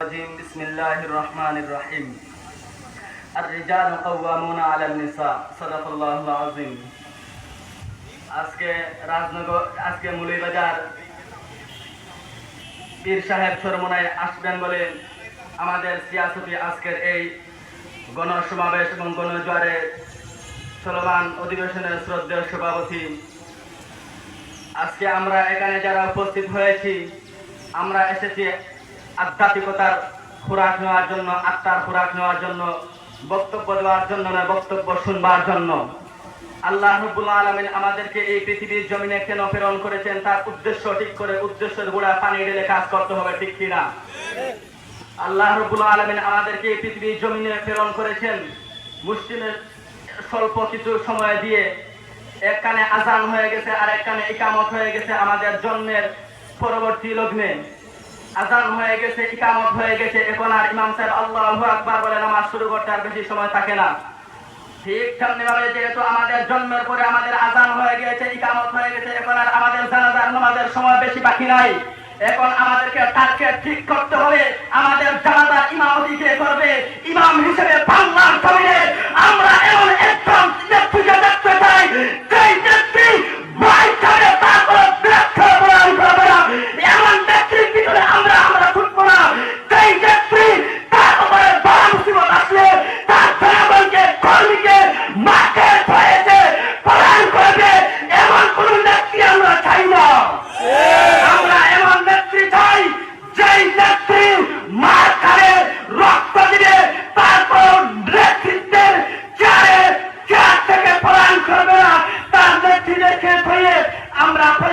الرجيم بسم الله الرحمن الرحيم الرجال قوامون على النساء صدق الله العظيم আজকে রাজনগর আজকে মুলিবাজার পীর সাহেব সরমনায় আসবেন বলে আমাদের সিয়াসতি আজকের এই গণসমাবেশ এবং গণজোয়ারে চলমান অধিবেশনের শ্রদ্ধেয় সভাপতি আজকে আমরা এখানে যারা উপস্থিত হয়েছি আমরা এসেছি আধ্যাত্মিকতার খোরাক নেওয়ার জন্য, আত্মার খোরাক নেওয়ার জন্য, বক্তব্য দেওয়ার জন্য না বক্তব্য শুনবার জন্য। আল্লাহ রব্বুল আলমিন আমাদেরকে এই পৃথিবীর জমিনে কেন প্রেরণ করেছেন? তার উদ্দেশ্য ঠিক করে উদ্দেশ্যের গোড়া পানি ঢেলে কাজ করতে হবে, ঠিক কিনা? আল্লাহ রব্বুল আলমিন আমাদেরকে এই পৃথিবীর জমিনে প্রেরণ করেছেন। মুসলিমের স্বল্প কিছু সময় দিয়ে এক কানে আজান হয়ে গেছে আর এক কানে ইকামত হয়ে গেছে আমাদের জন্মের পরবর্তী লগ্নে। আজান হয়ে গেছে, ইকামত হয়ে গেছে, এখন আর ইমাম সাহেব আল্লাহ আকবার বলে নামাজ শুরু করতে আর বেশি সময় থাকে না। ঠিক যেহেতু আমাদের জন্মের পরে আমাদের আজান হয়ে গেছে ইকামত হয়ে গেছে, এখন আর আমাদের জানাজার নামাজের সময় বেশি বাকি নাই। এখন আমাদেরকে টার্গেট ঠিক করতে হবে, আমাদের জানাজার ইমামতি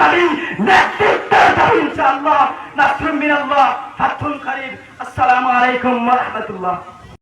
দাবি নেতৃত্বের দাবি ইনশাআল্লাহ নাসরুম মিনাল্লাহ ফাতহুল করিম আসসালামু আলাইকুম ওয়া রাহমাতুল্লাহ